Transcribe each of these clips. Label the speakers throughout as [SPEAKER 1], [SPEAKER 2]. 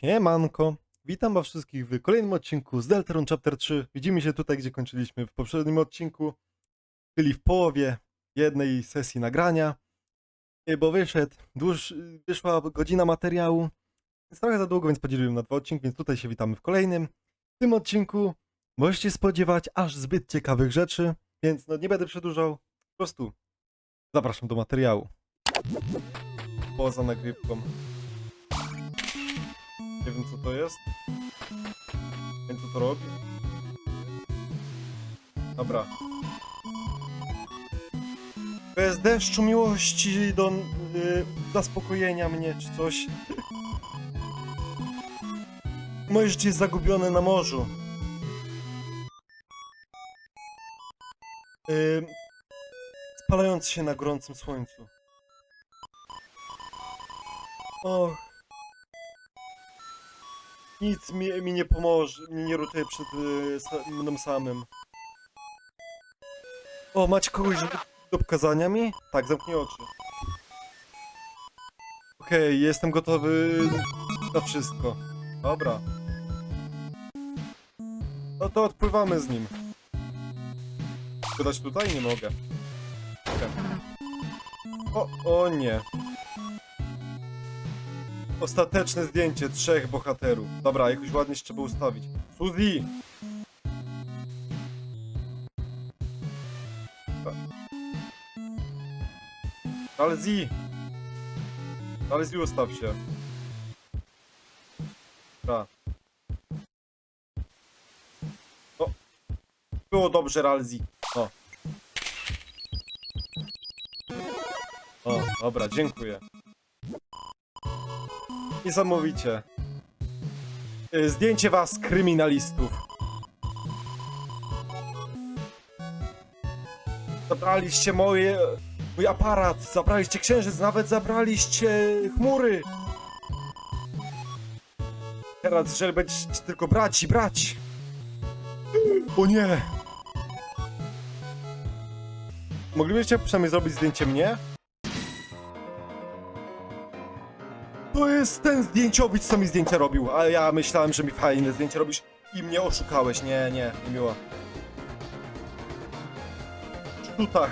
[SPEAKER 1] Siemanko, witam was wszystkich w kolejnym odcinku z Deltarune Chapter 3. Widzimy się tutaj, gdzie kończyliśmy w poprzednim odcinku, czyli w połowie jednej sesji nagrania, Y, bo wyszedł, dłuż, wyszła godzina materiału, jest trochę za długo, więc podzieliłem na dwa odcinki, więc tutaj się witamy w kolejnym. W tym odcinku możecie spodziewać aż zbyt ciekawych rzeczy, więc no nie będę przedłużał, po prostu zapraszam do materiału. Poza nagrywką. Nie wiem co to jest. Nie wiem co to robi. Dobra. Bez deszczu miłości do y, zaspokojenia mnie czy coś. Moje życie jest zagubione na morzu. Y, spalając się na gorącym słońcu. Och. Nic mi, mi nie pomoże, mi nie rutuje przed y, sa, mną samym. O, macie kogoś do, do pokazania mi? Tak, zamknij oczy. Okej, jestem gotowy na wszystko. Dobra. No to odpływamy z nim. Wydać tutaj? Nie mogę. Okej. O, o nie. Ostateczne zdjęcie trzech bohaterów. Dobra, jakoś ładnie się trzeba ustawić. Suzy! Ale Zi! Ale Zi ustaw się. Dobra. O! Było dobrze, Ralzi. O. O, dobra, dziękuję. Niesamowicie. Y, Zdjęcie was, kryminalistów. Zabraliście moje... mój aparat, zabraliście księżyc, nawet zabraliście chmury. Teraz, jeżeli będziecie tylko brać i brać. O nie! Moglibyście przynajmniej zrobić zdjęcie mnie? To jest ten zdjęciowicz, co mi zdjęcia robił, a ja myślałem, że mi fajne zdjęcie robisz i mnie oszukałeś. Nie, nie, nie miło. Sztutach.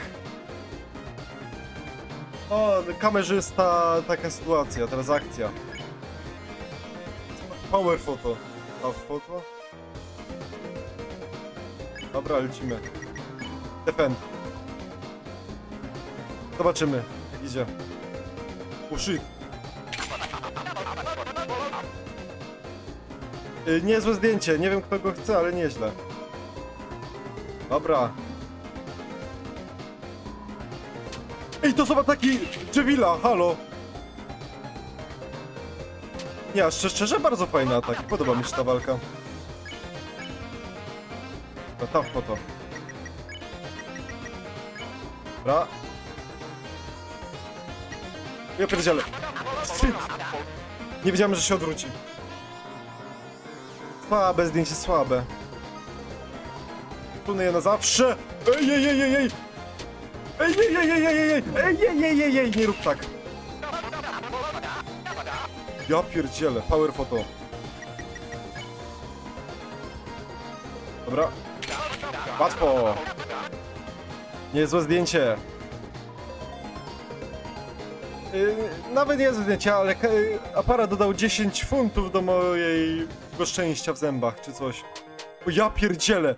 [SPEAKER 1] O, kamerzysta, taka sytuacja, teraz akcja. Power photo. Power photo? Dobra, lecimy. Defend. Zobaczymy, jak idzie. Oh Y, Niezłe zdjęcie, nie wiem kto go chce, ale nieźle. Dobra. Ej, to są ataki Jevila, halo! Nie, szczerze, szczerze bardzo fajny atak, podoba mi się ta walka. No tam po. Dobra. Ja pierdzielę. Shit! Nie wiedziałem, że się odwróci. Słabe zdjęcie, słabe. Tuny je na zawsze! Ej, ej, ej, ej, ej! Ej, ej, ej, ej, ej, ej, ej, ej, ej, ej, ej, nie rób tak! Ja pierdzielę, power photo. Dobra. Łatwo! Niezłe zdjęcie. Yy, nawet nie zdjęcie, ale aparat dodał 10 funtów do mojego szczęścia w zębach, czy coś. O ja pierdzielę!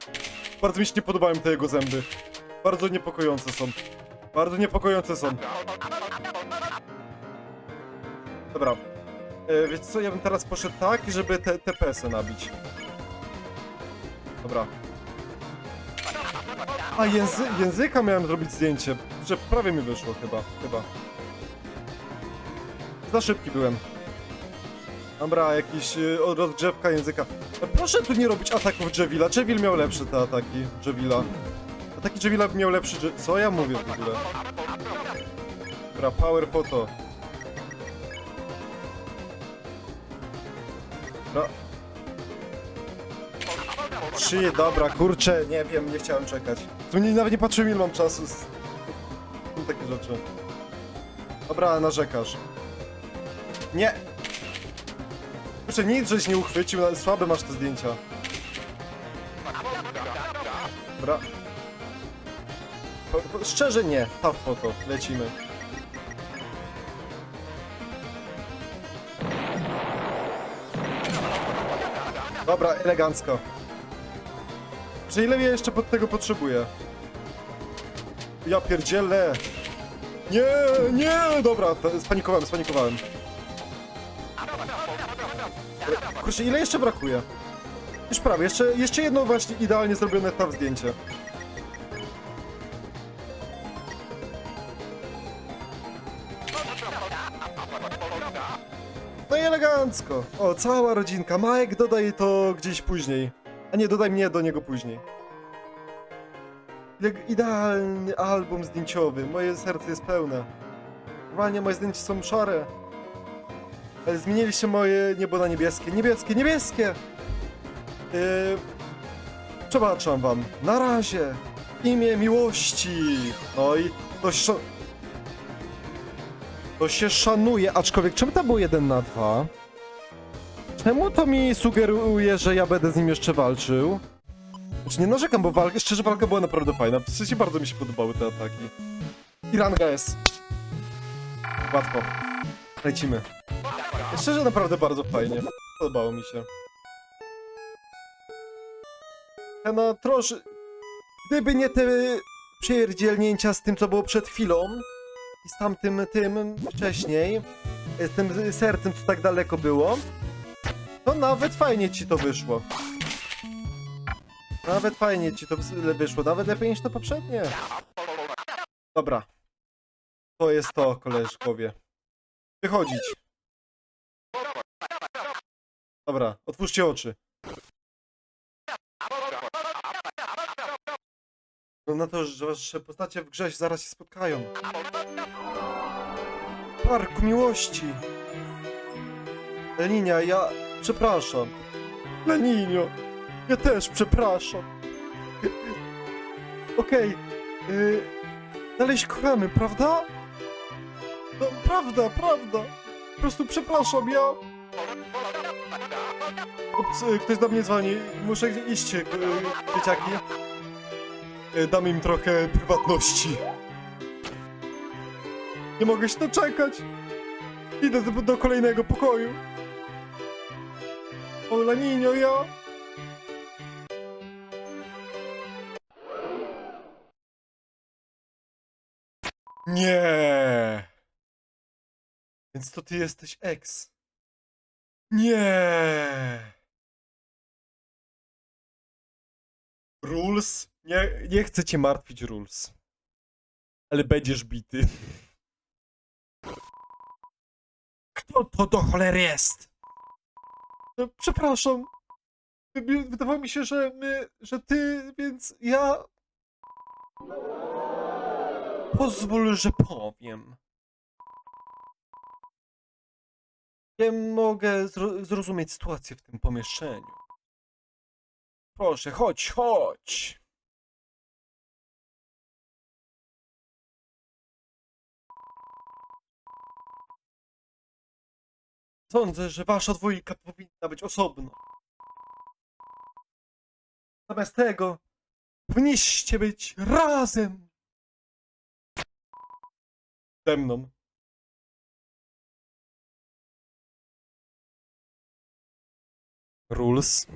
[SPEAKER 1] Bardzo mi się nie podobają te jego zęby. Bardzo niepokojące są. Bardzo niepokojące są. Dobra. E, co, ja bym teraz poszedł tak, żeby te TPS-y nabić. Dobra. A języ języka miałem zrobić zdjęcie, że prawie mi wyszło chyba, chyba. Za szybki byłem. Dobra, jakiś y, rozgrzewka języka. E, Proszę tu nie robić ataków Jevila. Jevil miał lepsze te ataki Jevila. Ataki Jevila miał lepszy... Je Co ja mówię w ogóle? Dobra, power photo. Dobra. Trzy, dobra, kurczę, nie wiem, nie chciałem czekać. Tu nie, nawet nie patrzyłem ile mam czasu. Takie rzeczy. Dobra, narzekasz. Nie! Kurczę, nic żeś nie uchwycił, ale słabe masz te zdjęcia. Dobra. Po, po, szczerze nie, taw po to, lecimy. Dobra, elegancko. Czy ile ja jeszcze pod tego potrzebuję? Ja pierdzielę! Nie, nie! Dobra, spanikowałem, spanikowałem. Kurczę, ile jeszcze brakuje? Już prawie, jeszcze, jeszcze jedno właśnie idealnie zrobione tam zdjęcie. No i elegancko. O, cała rodzinka. Majek, dodaj to gdzieś później. A nie, dodaj mnie do niego później. Jak idealny album zdjęciowy. Moje serce jest pełne. Normalnie moje zdjęcia są szare. Ale zmieniliście moje niebo na niebieskie. Niebieskie, niebieskie! Yy, przebaczam wam. Na razie. Imię miłości. No i to, sz... to się szanuje. Aczkolwiek, czemu to było 1 na 2? Czemu to mi sugeruje, że ja będę z nim jeszcze walczył? Znaczy nie narzekam, bo walka, szczerze walka była naprawdę fajna. W sensie bardzo mi się podobały te ataki. I ranga jest. Łatwo. Lecimy. Szczerze naprawdę bardzo fajnie. Podobało mi się. Na trosze... Gdyby nie te pierdzielnięcia z tym, co było przed chwilą i z tamtym, tym wcześniej, z tym sercem, co tak daleko było, to nawet fajnie ci to wyszło. Nawet fajnie ci to wyszło, nawet lepiej niż to poprzednie. Dobra. To jest to, koleżkowie. Wychodzić. Dobra, otwórzcie oczy. No na to, że wasze postacie w grze zaraz się spotkają. Parku miłości. Leninia, ja przepraszam. Leninio, ja też przepraszam. Okej, yy, dalej się kochamy, prawda? No, prawda, prawda. Po prostu przepraszam, ja... Ups, y, ktoś do mnie dzwoni. Muszę iść, y, dzieciaki. Y, Dam im trochę prywatności. Nie mogę się doczekać. Idę do, do kolejnego pokoju. O, Laninio, ja... Nie. Więc to ty jesteś ex. Nie. Rules? Nie, nie chcę cię martwić, Rules. Ale będziesz bity. Kto to do cholery jest? No, przepraszam. Wy- Wydawało mi się, że my, że ty, więc ja... Pozwól, że powiem. Nie mogę zro zrozumieć sytuację w tym pomieszczeniu. Proszę, chodź, chodź. Sądzę, że wasza dwójka powinna być osobno. Zamiast tego powinniście być razem. Ze mną. Rules.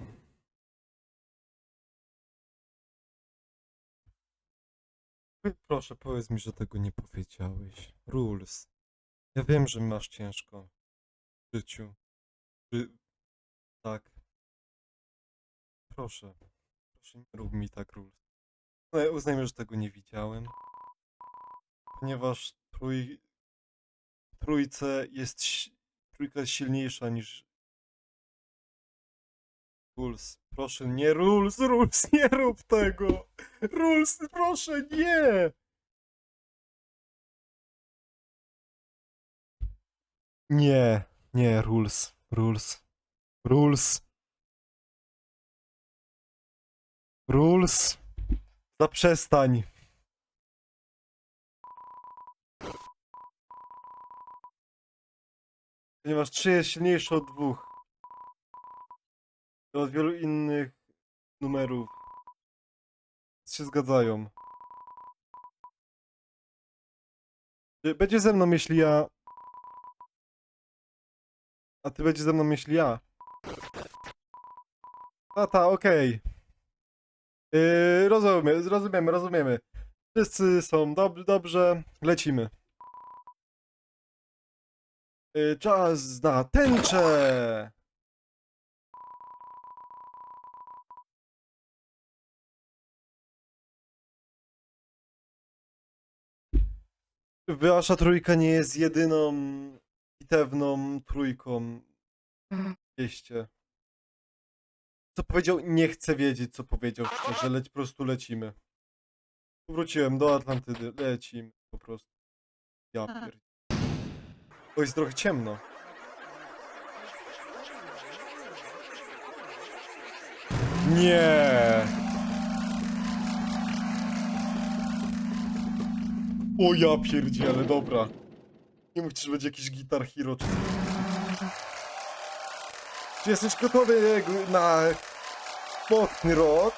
[SPEAKER 1] Proszę, powiedz mi, że tego nie powiedziałeś. Rules. Ja wiem, że masz ciężko w życiu. Czy... Tak. Proszę. Proszę, nie rób mi tak, Rules. No, uznajmy, że tego nie widziałem. Ponieważ trój... trójce jest... Trójka jest silniejsza niż Rules, proszę, nie Rules, Rules, nie rób tego! Rules, proszę, nie! Nie, nie, Rules, Rules, Rules. Rules. Zaprzestań. Ponieważ trzy jest silniejszy od dwóch. Od wielu innych numerów się zgadzają. Będzie ze mną, jeśli ja... A ty będzie ze mną, jeśli ja. A ta, okej. Yy, rozumiemy, rozumiemy, rozumiemy. Wszyscy są dob dobrze, lecimy. Yy, czas na tęczę! Wasza trójka nie jest jedyną bitewną trójką w mieście. Co powiedział? Nie chcę wiedzieć, co powiedział szczerze, leć, po prostu lecimy. Wróciłem do Atlantydy, lecimy po prostu. Ja pier... To jest trochę ciemno. Nie. O ja pierdzielę, dobra. Nie mówcie, że będzie jakiś Guitar Hero czy coś. Czy jesteś gotowy na mocny rok?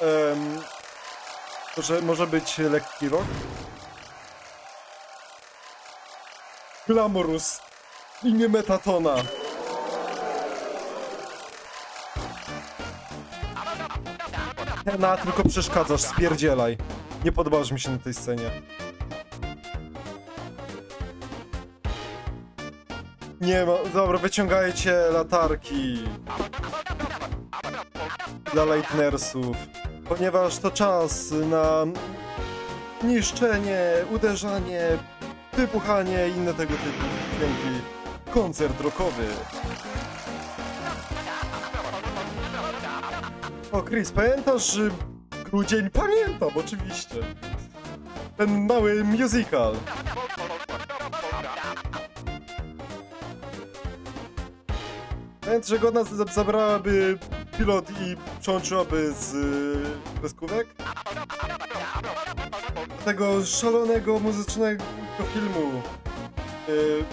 [SPEAKER 1] Um, może, może być lekki rok? Glamorus w imię Metatona. Na, tylko przeszkadzasz, spierdzielaj. Nie podobasz mi się na tej scenie. Nie ma, dobra, wyciągajcie latarki. Dla lightnersów. Ponieważ to czas na niszczenie, uderzanie, wybuchanie i inne tego typu dźwięki. Koncert rockowy. O, Chris, pamiętasz y, grudzień? Pamiętam, oczywiście. Ten mały musical. Pamiętasz, że go nas za- zabrałaby pilot i przełączyłaby z y, tego szalonego muzycznego filmu, y,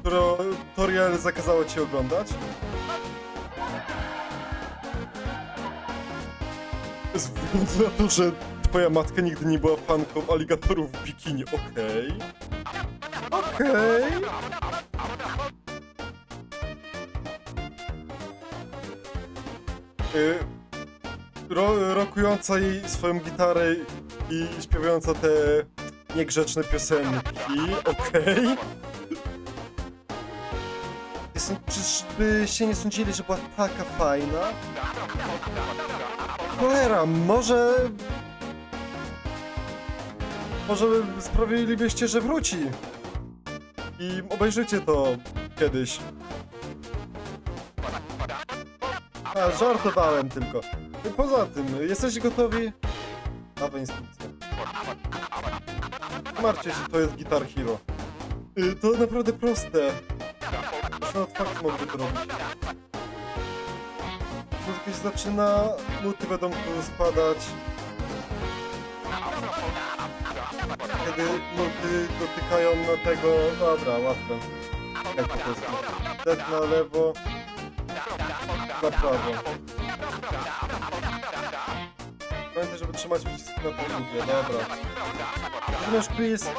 [SPEAKER 1] którego Toriel zakazała ci oglądać. To, że twoja matka nigdy nie była fanką aligatorów w bikini, okej. Okej. Y, ro, rokująca jej swoją gitarę i śpiewająca te niegrzeczne piosenki, okej. Okay. Czyżbyście nie sądzili, że była taka fajna? Cholera, może... Może sprawilibyście, że wróci. I obejrzycie to kiedyś. A, żartowałem tylko. Poza tym, jesteście gotowi? Nowa instrukcja. Nie Martwcie się, to jest Guitar Hero. Y, To naprawdę proste. Nawet fakt mogę to robić. Się zaczyna, nuty będą tu spadać. Kiedy nuty dotykają na tego... Dobra, łatwe. Jak po prostu. Tak na lewo, na prawo. Pamiętaj, żeby trzymać przycisk na tym długie, dobra.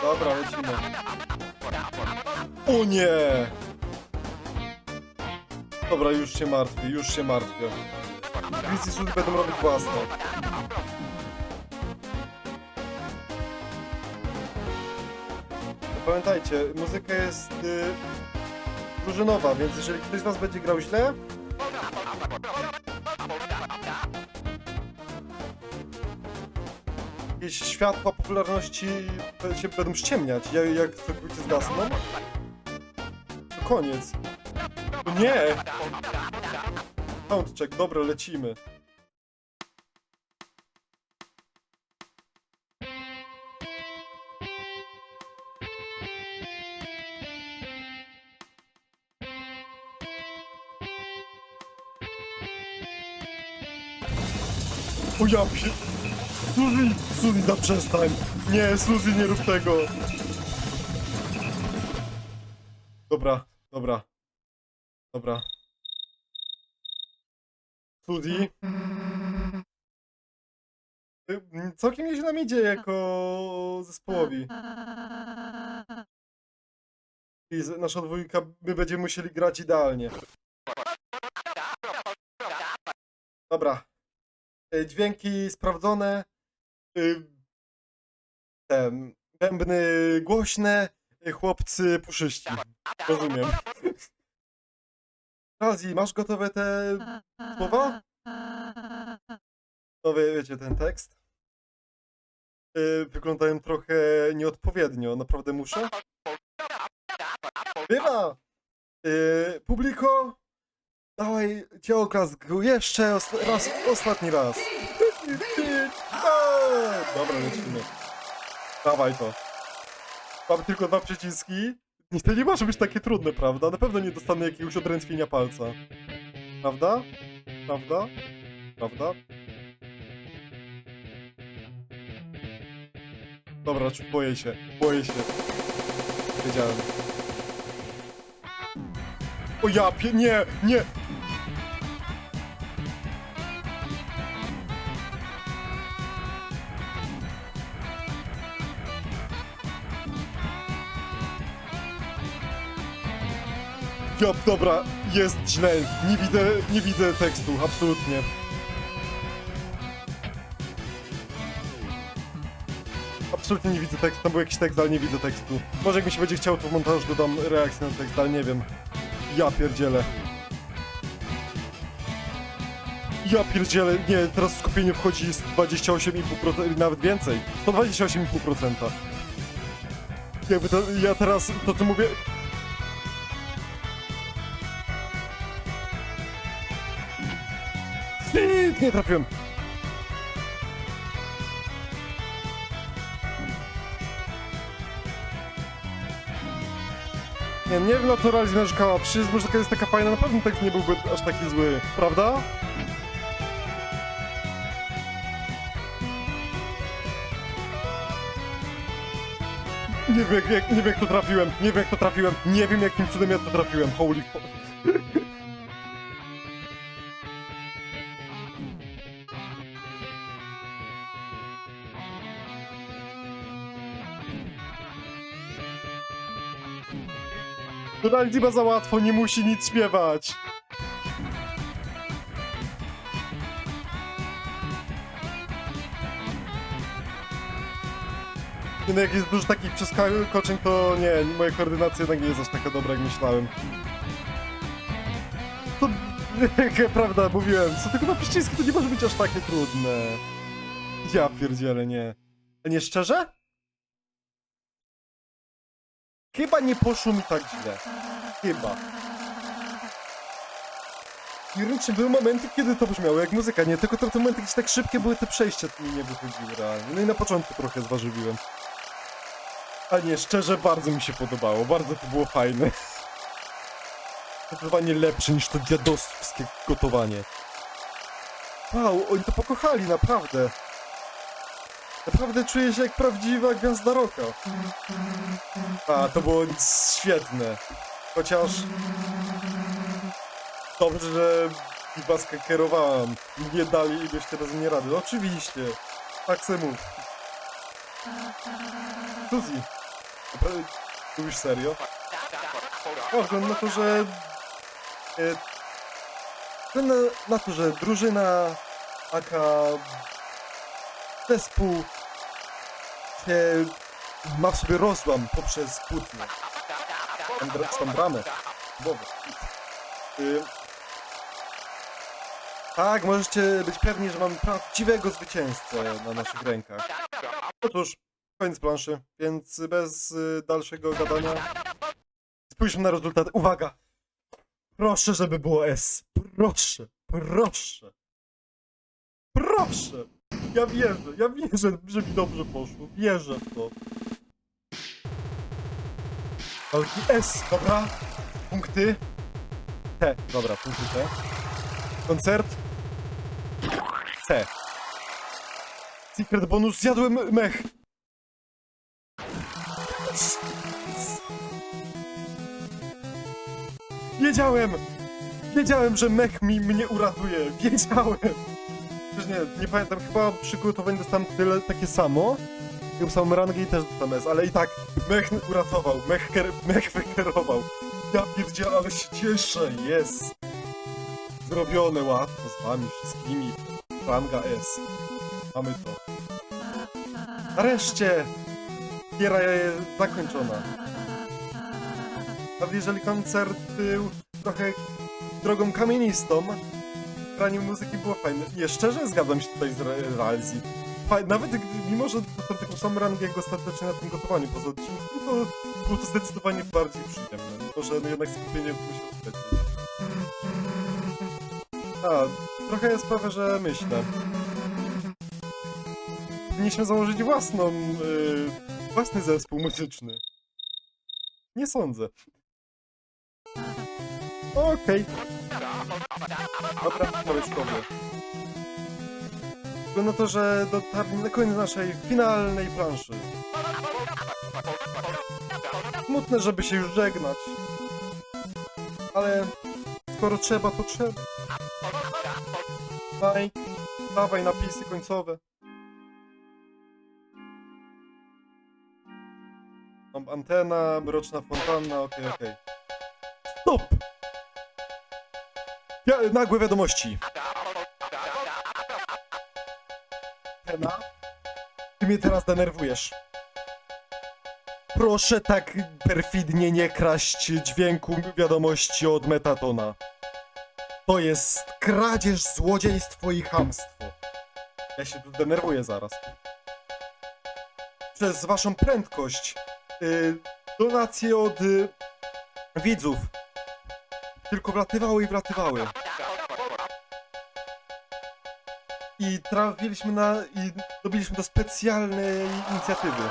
[SPEAKER 1] Dobra, lecimy. O nie! Dobra, już się martwię, już się martwię. Chris i Sully będą robić własne. No Pamiętajcie, muzyka jest y, drużynowa, więc jeżeli ktoś z was będzie grał źle, jakieś światła popularności się będą ściemniać, jak całkowicie zgasną, to koniec. Nie! Soundcheck, dobra, lecimy. O ja pie... Suzy, Suzy, da przestań. Nie, Suzy, nie rób tego. Dobra, dobra. Dobra. Studii. Y, Całkiem nieźle nam idzie jako zespołowi. I nasza dwójka, my będziemy musieli grać idealnie. Dobra. Y, Dźwięki sprawdzone. Y, bębny głośne, y, chłopcy puszyści. Rozumiem. Razi, masz gotowe te słowa? No wie, wiecie, ten tekst. Y, Wyglądają trochę nieodpowiednio. Naprawdę muszę? Bywa! Y, publiko! Dawaj cię oklask jeszcze raz, ostatni raz. Dobra, lecimy. Dawaj to. Mam tylko dwa przyciski. Nic to nie może być takie trudne, prawda? Na pewno nie dostanę jakiegoś odrętwienia palca. Prawda? Prawda? Prawda? Dobra, czu- boję się, boję się. Wiedziałem. O ja pie... Nie, nie! Ja, dobra, jest źle. Nie widzę, nie widzę tekstu, absolutnie. Absolutnie nie widzę tekstu, tam był jakiś tekst, ale nie widzę tekstu. Może jak mi się będzie chciało, to w montażu dodam reakcję na tekst, ale nie wiem. Ja pierdzielę. Ja pierdzielę, nie, teraz skupienie wchodzi z 28,5%, nawet więcej. 128,5%. Jakby to, ja teraz, to co mówię... nie trafiłem. Nie, nie wiem na co realizm narzekała. Przecież muzyka jest taka fajna, na pewno tekst nie byłby aż taki zły, prawda? Nie wiem, jak, nie wiem jak to trafiłem, nie wiem jak to trafiłem, nie wiem jakim cudem ja to trafiłem, holy fuck. Donald ma za łatwo, nie musi nic śpiewać. No, jak jest dużo takich przeskoczeń, to nie, moja koordynacja jednak nie jest aż taka dobra, jak myślałem. To, prawda, mówiłem, co tylko na przycisku to nie może być aż takie trudne. Ja pierdzielę, nie. A nie szczerze? Chyba nie poszło mi tak źle. Chyba. Czy były momenty, kiedy to brzmiało jak muzyka, nie? Tylko te, momenty, gdzie tak szybkie były te przejścia, mi nie wychodziły realnie. No i na początku trochę zważywiłem. A nie, szczerze, bardzo mi się podobało. Bardzo to było fajne. Zdecydowanie lepsze niż to dziadostwskie gotowanie. Wow, oni to pokochali, naprawdę. Naprawdę czuję się jak prawdziwa gwiazda rocka. A, to było świetne. Chociaż... Dobrze, że i was kierowałam. Nie dali ileś teraz nie rady. Oczywiście. Tak se mów. Suzy. Naprawdę mówisz serio? O, względu na to, że... E, na, to, że drużyna aka zespół ma w sobie rozłam poprzez kłótnię. Tam, tam bramę. Głowę. Y, tak, możecie być pewni, że mamy prawdziwego zwycięzcę na naszych rękach. Otóż, koniec planszy, więc bez y, dalszego gadania spójrzmy na rezultat. Uwaga! Proszę, żeby było S. Proszę, proszę. Proszę! Ja wierzę, ja wierzę, że mi dobrze poszło. Wierzę w to. Walki S, dobra. Punkty. T, dobra, punkty T. Koncert. C. Secret bonus, zjadłem mech. Wiedziałem! Wiedziałem, że mech mi mnie uratuje. Wiedziałem. Przecież nie, pamiętam, chyba przy przygotowaniu dostałem tyle takie samo. Taką samą rangę i też dostałem S, ale i tak mech uratował, mech, mech wykierował. Ja pierdzielę, ale się cieszę, jest. Zrobione łatwo z wami wszystkimi. Ranga S. Mamy to. Nareszcie! Giera jest zakończona. Nawet jeżeli koncert był trochę drogą kamienistą, granie muzyki było fajne. Nie, szczerze zgadzam się tutaj z re- Nawet gdy, mimo, że dostałem taką samą rangę jak ostatecznie na tym gotowaniu poza odcinkiem, to było to zdecydowanie bardziej przyjemne. Mimo, że no jednak skupienie musiał lecieć. A, trochę sprawia, że myślę. Powinniśmy założyć własną, yy, własny zespół muzyczny. Nie sądzę. Okej. Dobra, koleżkowie. Wygląda na to, że dotarliśmy na koniec naszej finalnej planszy. Smutne, żeby się już żegnać. Ale skoro trzeba, to trzeba. Mike, dawaj napisy końcowe. Mam antena, mroczna fontanna, okej, okej. Stop! Nagłe wiadomości. Antena, ty mnie teraz denerwujesz. Proszę tak perfidnie nie kraść dźwięku wiadomości od Metatona. To jest kradzież, złodziejstwo i chamstwo. Ja się tu denerwuję zaraz. Przez waszą prędkość y, donacje od y, widzów tylko wlatywały i wlatywały. I trafiliśmy na... i dobiliśmy do specjalnej inicjatywy.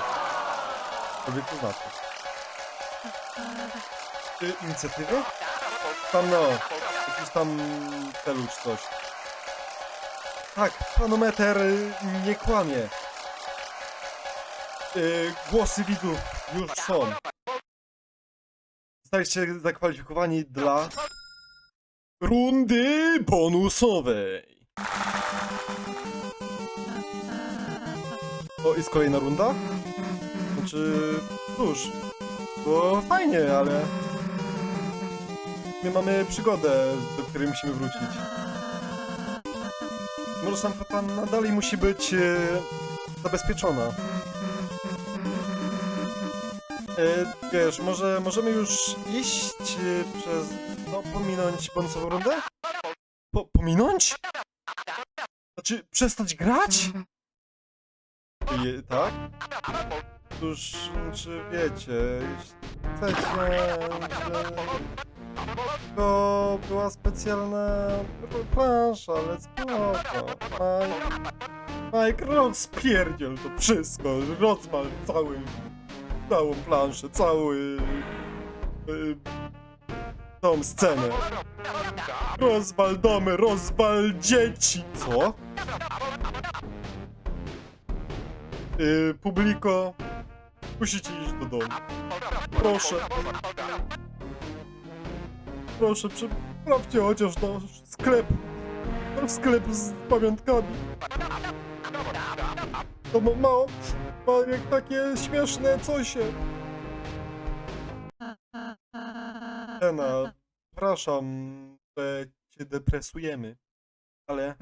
[SPEAKER 1] By to znaczy? Inicjatywy? Tam no, jakiś tam celu coś. Tak, panometer y, nie kłamie. Y, głosy widzów już są. Zostaliście zakwalifikowani dla rundy bonusowej. O, jest kolejna runda? Znaczy, cóż, było fajnie, ale my mamy przygodę, do której musimy wrócić. Może sam fontanna dalej musi być e, zabezpieczona. E, wiesz, może możemy już iść e, przez... no, pominąć bonusową rundę? Po, pominąć? Znaczy, przestać grać? Je, tak? Cóż, czy wiecie, jeśli chcecie, że... To była specjalna plansza, ale spoko. Mike, Mike, rozpierdziel to wszystko, rozwal cały, całą planszę, cały... Y, tą scenę. Rozwal domy, rozwal dzieci. Co? Y, publiko, musicie iść do domu. Proszę. Proszę, przeprawcie chociaż do sklepu. Do sklepu z pamiątkami. To ma, jak takie śmieszne cosie. Ena, przepraszam, że cię depresujemy, ale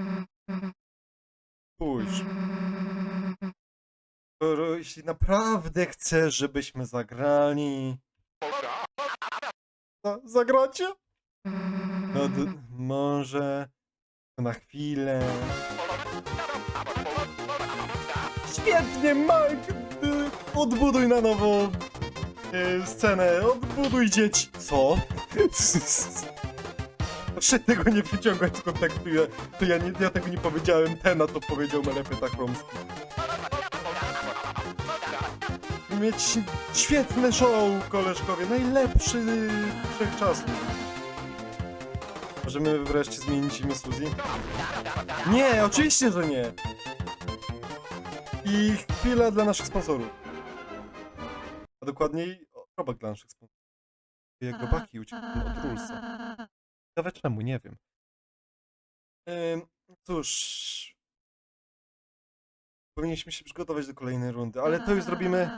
[SPEAKER 1] spójrz. Jeśli naprawdę chcesz, żebyśmy zagrali... Za, zagracie? No może na chwilę. Świetnie, Mike! Y, Odbuduj na nowo y, scenę, odbuduj dzieci. Co? Proszę tego nie wyciągać z kontekstu, ja, to ja, nie, ja tego nie powiedziałem, ten na to powiedział Melepeta Chromski. Mieć świetne show, koleżkowie, najlepszy wszechczasów. Możemy wreszcie zmienić imię Suzy? Nie, oczywiście, że nie! I chwila dla naszych sponsorów. A dokładniej, robak dla naszych sponsorów. Jak robaki uciekły od Rulsa. Ciekawe czemu, nie wiem. Ym, cóż. Powinniśmy się przygotować do kolejnej rundy, ale to już zrobimy.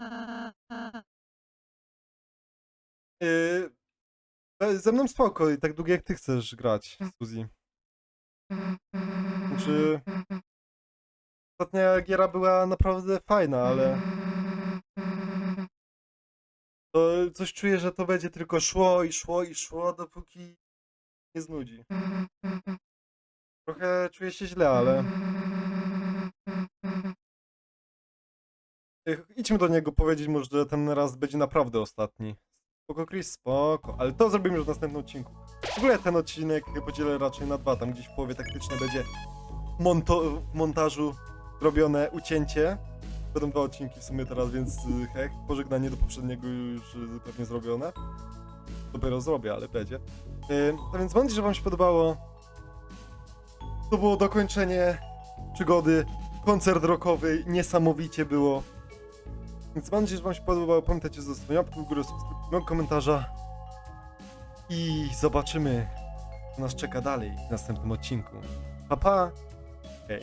[SPEAKER 1] Yy, ze mną spoko i tak długo jak ty chcesz grać, Suzy. Znaczy. Ostatnia giera była naprawdę fajna, ale. To coś czuję, że to będzie tylko szło i szło i szło, dopóki nie znudzi. Trochę czuję się źle, ale. Idźmy do niego powiedzieć mu, że ten raz będzie naprawdę ostatni. Spoko, Chris, spoko. Ale to zrobimy już w następnym odcinku. W ogóle ten odcinek podzielę raczej na dwa. Tam gdzieś w połowie taktyczne będzie monto- w montażu robione ucięcie. Będą dwa odcinki w sumie teraz, więc y, hech, pożegnanie do poprzedniego już y, pewnie zrobione. Dopiero zrobię, ale będzie. Y, A więc mam nadzieję, że wam się podobało. To było dokończenie przygody. Koncert rockowy. Niesamowicie było. Więc mam nadzieję, że wam się podobało. Pamiętajcie, zostawić łapkę w górę, subskrypcję, komentarza. I zobaczymy, co nas czeka dalej w następnym odcinku. Pa, pa! Hej.